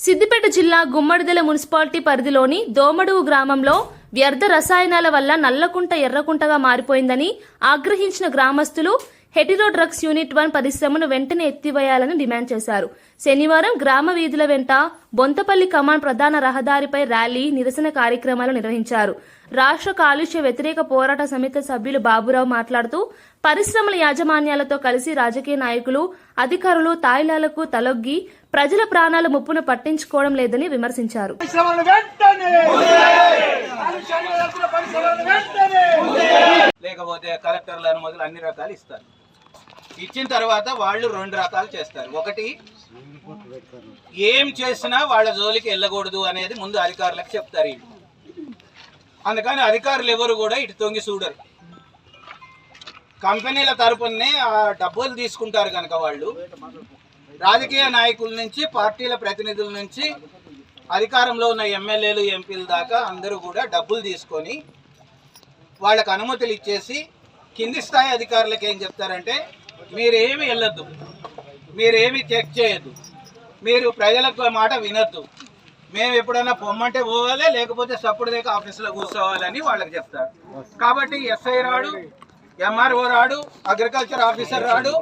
సిద్దిపేట జిల్లా గుమ్మడిదెల మున్సిపాలిటీ పరిధిలోని దోమడువు గ్రామంలో వ్యర్థ రసాయనాల వల్ల నల్లకుంట ఎర్రకుంటగా మారిపోయిందని ఆగ్రహించిన గ్రామస్తులు హెటిరో డ్రగ్స్ యూనిట్ వన్ పరిశ్రమను వెంటనే ఎత్తివేయాలని డిమాండ్ చేశారు. శనివారం గ్రామ వీధుల వెంట బొంతపల్లి కమాన్ ప్రధాన రహదారిపై ర్యాలీ నిరసన కార్యక్రమాలు నిర్వహించారు. రాష్ట్ర కాలుష్య వ్యతిరేక పోరాట సమితి సభ్యులు బాబురావు మాట్లాడుతూ పరిశ్రమల యాజమాన్యాలతో కలిసి రాజకీయ నాయకులు అధికారులు తాయిలాలకు తలొగ్గి ప్రజల ప్రాణాల ముప్పును పట్టించుకోవడం లేదని విమర్శించారు. లేకపోతే కలెక్టర్ల అనుమతులు అన్ని రకాలు ఇస్తారు. ఇచ్చిన తర్వాత వాళ్ళు రెండు రకాలు చేస్తారు. ఒకటి ఏం చేసినా వాళ్ళ జోలికి వెళ్ళకూడదు అనేది ముందు అధికారులకు చెప్తారు అందుకని అధికారులు ఎవరు కూడా ఇటు తొంగి చూడరు. కంపెనీల తరపునే ఆ డబ్బులు తీసుకుంటారు కనుక వాళ్ళు. రాజకీయ నాయకుల నుంచి పార్టీల ప్రతినిధుల నుంచి అధికారంలో ఉన్న ఎమ్మెల్యేలు ఎంపీల దాకా అందరూ కూడా డబ్బులు తీసుకొని వాళ్ళకు అనుమతులు ఇచ్చేసి కింది స్థాయి అధికారులకు ఏం చెప్తారంటే మీరేమి వెళ్ళొద్దు. మీరేమి చెక్ చేయొద్దు. మీరు ప్రజలకు మాట వినొద్దు. మేము ఎప్పుడైనా పొమ్మంటే పోవాలి లేకపోతే సప్పుడు దేక ఆఫీసులో కూర్చోవాలని వాళ్ళకి చెప్తారు. కాబట్టి ఎస్ఐ రాడు ఎంఆర్ఓ రాడు అగ్రికల్చర్ ఆఫీసర్ రాడు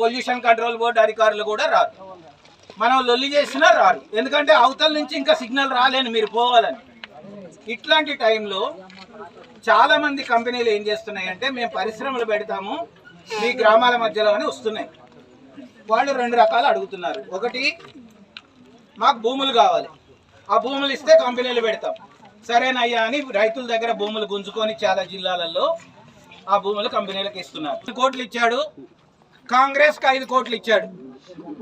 పొల్యూషన్ కంట్రోల్ బోర్డు అధికారులు కూడా రారు. మనం లొల్లి చేసినా రారు. ఎందుకంటే అవతల నుంచి ఇంకా సిగ్నల్ రాలేను మీరు పోవాలని. ఇట్లాంటి టైంలో చాలామంది కంపెనీలు ఏం చేస్తున్నాయి అంటే మేము పరిశ్రమలు పెడతాము మీ గ్రామాల మధ్యలోనే వస్తున్నాయి. వాళ్ళు రెండు రకాలు అడుగుతున్నారు. ఒకటి మాకు భూములు కావాలి. ఆ భూములు ఇస్తే కంపెనీలు పెడతాం. సరేనయ్యా అని రైతుల దగ్గర భూములు గుంజుకొని చాలా జిల్లాలలో ఆ భూములు కంపెనీలకు ఇస్తున్నారు. కోట్లు ఇచ్చాడు. కాంగ్రెస్కి ఐదు కోట్లు ఇచ్చాడు.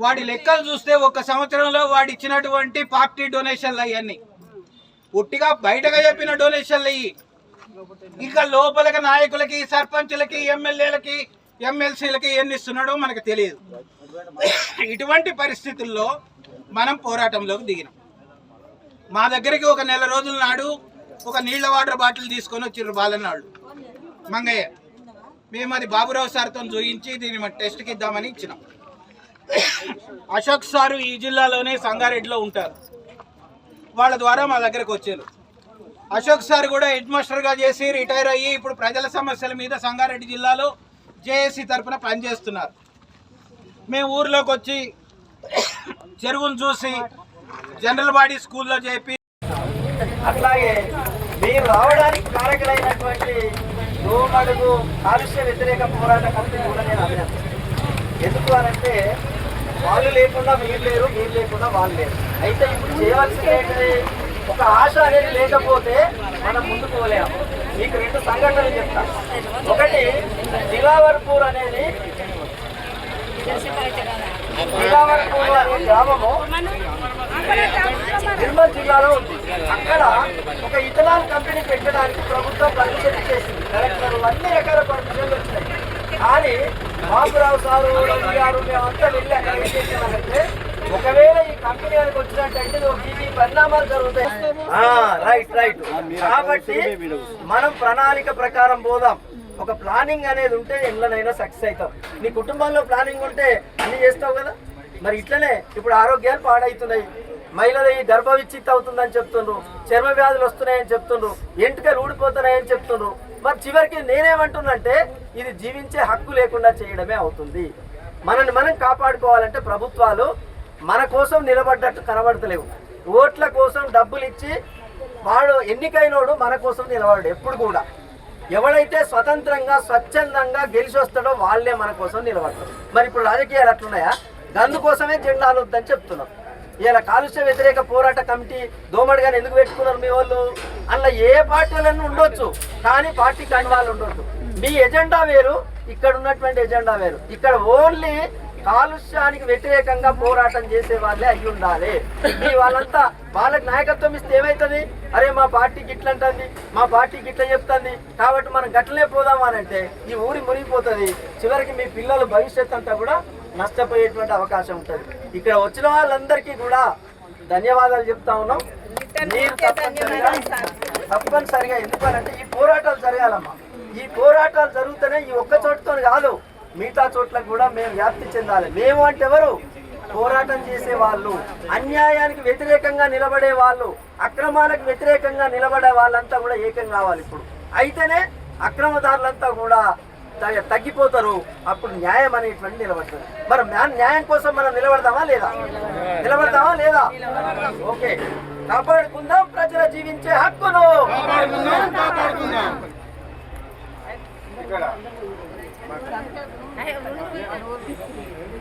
వాడి లెక్కలు చూస్తే ఒక సంవత్సరంలో వాడు ఇచ్చినటువంటి పార్టీ డొనేషన్లు అవన్నీ. ఉట్టిగా బయటగా చెప్పిన డొనేషన్లు ఇవి. ఇక లోపలికి నాయకులకి సర్పంచులకి ఎమ్మెల్యేలకి ఎమ్మెల్సీలకి ఎన్ని ఇస్తున్నాడో మనకు తెలియదు. ఇటువంటి పరిస్థితుల్లో మనం పోరాటంలోకి దిగినాం. మా దగ్గరికి ఒక నెల రోజుల నాడు ఒక నీళ్ళ వాటర్ బాటిల్ తీసుకొని వచ్చిర్రు బాలన్నాళ్ళు. మంగయ్య మేము అది బాబురావు సార్తో చూయించి దీన్ని మన టెస్ట్కి ఇద్దామని ఇచ్చినాం. అశోక్ సారు ఈ జిల్లాలోనే సంగారెడ్డిలో ఉంటారు. వాళ్ళ ద్వారా మా దగ్గరకు వచ్చారు. అశోక్ సార్ కూడా హెడ్ మాస్టర్గా చేసి రిటైర్ అయ్యి ఇప్పుడు ప్రజల సమస్యల మీద సంగారెడ్డి జిల్లాలో జేఏసీ తరఫున పనిచేస్తున్నారు. మేము ఊర్లోకి వచ్చి చెరువును చూసి జనరల్ బాడీ స్కూల్లో చెప్పి అట్లాగే మీరు రావడానికి కారకులైనటువంటి దోమడుగు కాలుష్య వ్యతిరేక పోరాట కమిటీ కూడా నేను అభినందిస్తాను ఎందుకు అనంటే వాళ్ళు లేకుండా మీరు లేరు మీరు లేకుండా వాళ్ళు లేరు. అయితే ఇప్పుడు చేయవలసింది ఒక ఆశ అనేది లేకపోతే మనం ముందుకు పోలేము. మీకు రెండు సంఘటనలు చెప్తాను ఒకటి దిలావర్పూర్ అనేది దిలావర్పూర్ అనే గ్రామము. నిర్మల్ జిల్లాలో ఉంది. అక్కడ ఒక ఇథనాల్ కంపెనీ పెట్టడానికి ప్రభుత్వం పర్మిషన్ ఇచ్చేసింది కలెక్టర్లు అన్ని రకాల పర్మిషన్లు వచ్చినాయి కానీ బాబురావు సారు రవి గారు మేమంతా వెళ్ళి అక్కడ ఏం చేసామంటే ఒకవేళ ఈ కంపెనీ వచ్చినట్టయితే పరిణామాలు జరుగుతాయి. రైట్ రైట్ కాబట్టి మనం ప్రణాళిక ప్రకారం పోదాం. ఒక ప్లానింగ్ అనేది ఉంటే ఎట్లనైనా సక్సెస్ అవుతాం. నీ కుటుంబంలో ప్లానింగ్ ఉంటే అన్ని చేస్తావు కదా? మరి ఇట్లనే ఇప్పుడు ఆరోగ్యాలు పాడవుతున్నాయి మహిళలు ఈ గర్భ విచ్చిత్త అవుతుందని చెప్తుండ్రు. చర్మ వ్యాధులు వస్తున్నాయని చెప్తుండ్రు. ఎంటుకలు ఊడిపోతున్నాయని చెప్తుండ్రు. మరి చివరికి నేనేమంటున్నంటే ఇది జీవించే హక్కు లేకుండా చేయడమే అవుతుంది. మనల్ని మనం కాపాడుకోవాలంటే ప్రభుత్వాలు మన కోసం నిలబడ్డట్టు కనబడతలేవు. ఓట్ల కోసం డబ్బులు ఇచ్చి వాడు ఎన్నికైనోడు మన కోసం నిలబడ్డాడు ఎప్పుడు కూడా. ఎవడైతే స్వతంత్రంగా స్వచ్ఛందంగా గెలిచి వస్తాడో వాళ్ళే మన కోసం నిలబడతారు. మరి ఇప్పుడు రాజకీయాలు అట్లున్నాయా? అందుకోసమే జెండాలు వద్దని చెప్తున్నాం. ఇలా కాలుష్య వ్యతిరేక పోరాట కమిటీ దోమడిగాని ఎందుకు పెట్టుకున్నారు మీ వాళ్ళు? అందులో ఏ పార్టీలన్నీ ఉండొచ్చు కానీ పార్టీ కండువాలు ఉండొచ్చు మీ ఎజెండా వేరు ఇక్కడ ఉన్నటువంటి ఎజెండా వేరు. ఇక్కడ ఓన్లీ కాలుష్యానికి వ్యతిరేకంగా పోరాటం చేసే వాళ్ళే అయి ఉండాలి. మీ వాళ్ళంతా వాళ్ళకి నాయకత్వం ఇస్తే ఏమవుతుంది అరే మా పార్టీకి ఇట్లా అంటుంది మా పార్టీకి ఇట్లా చెప్తుంది కాబట్టి మనం గట్లనే పోదాం అని అంటే ఈ ఊరి మునిగిపోతుంది. చివరికి మీ పిల్లల భవిష్యత్ అంతా కూడా నష్టపోయేటువంటి అవకాశం ఉంటుంది. ఇక్కడ వచ్చిన వాళ్ళందరికీ కూడా ధన్యవాదాలు చెప్తా ఉన్నాం. మీరు తప్పనిసరిగా తప్పనిసరిగా ఎందుకనంటే ఈ పోరాటాలు జరగాలమ్మా. ఈ పోరాటాలు జరుగుతూనే ఈ ఒక్క చోటుతో కాదు మిగతా చోట్ల కూడా మేము వ్యాప్తి చెందాలి. మేము అంటే ఎవరు? పోరాటం చేసే వాళ్ళు. అన్యాయానికి వ్యతిరేకంగా నిలబడే వాళ్ళు. అక్రమాలకు వ్యతిరేకంగా నిలబడే వాళ్ళంతా కూడా ఏకం కావాలి ఇప్పుడు. అయితేనే అక్రమదారులంతా కూడా త- తగ్గిపోతారు. అప్పుడు న్యాయం అనేటువంటి నిలబడుతుంది. మరి న్యాయం కోసం మనం నిలబడదామా లేదా? నిలబడదామా లేదా? ఓకే. కాపాడుకుందాం. ప్రజల జీవించే హక్కును. Ayo, bunuh.